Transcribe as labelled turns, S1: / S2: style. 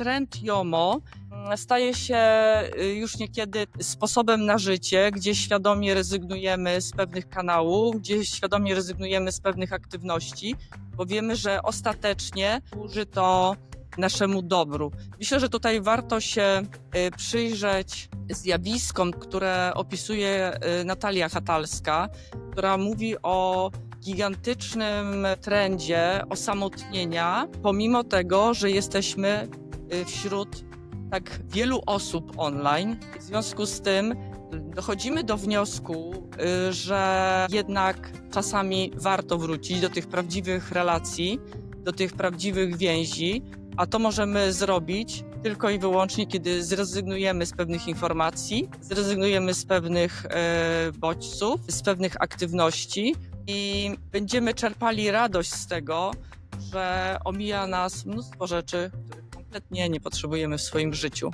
S1: trend JOMO staje się y, już niekiedy sposobem na życie, gdzie świadomie rezygnujemy z pewnych kanałów, gdzie świadomie rezygnujemy z pewnych aktywności, bo wiemy, że ostatecznie służy to naszemu dobru. Myślę, że tutaj warto się y, przyjrzeć zjawiskom, które opisuje y, Natalia Hatalska, która mówi o gigantycznym trendzie osamotnienia, pomimo tego, że jesteśmy wśród tak wielu osób online. W związku z tym y, dochodzimy do wniosku, y, że jednak czasami warto wrócić do tych prawdziwych relacji, do tych prawdziwych więzi, a to możemy zrobić tylko i wyłącznie, kiedy zrezygnujemy z pewnych informacji, zrezygnujemy z pewnych e, bodźców, z pewnych aktywności i będziemy czerpali radość z tego, że omija nas mnóstwo rzeczy, których kompletnie nie potrzebujemy w swoim życiu.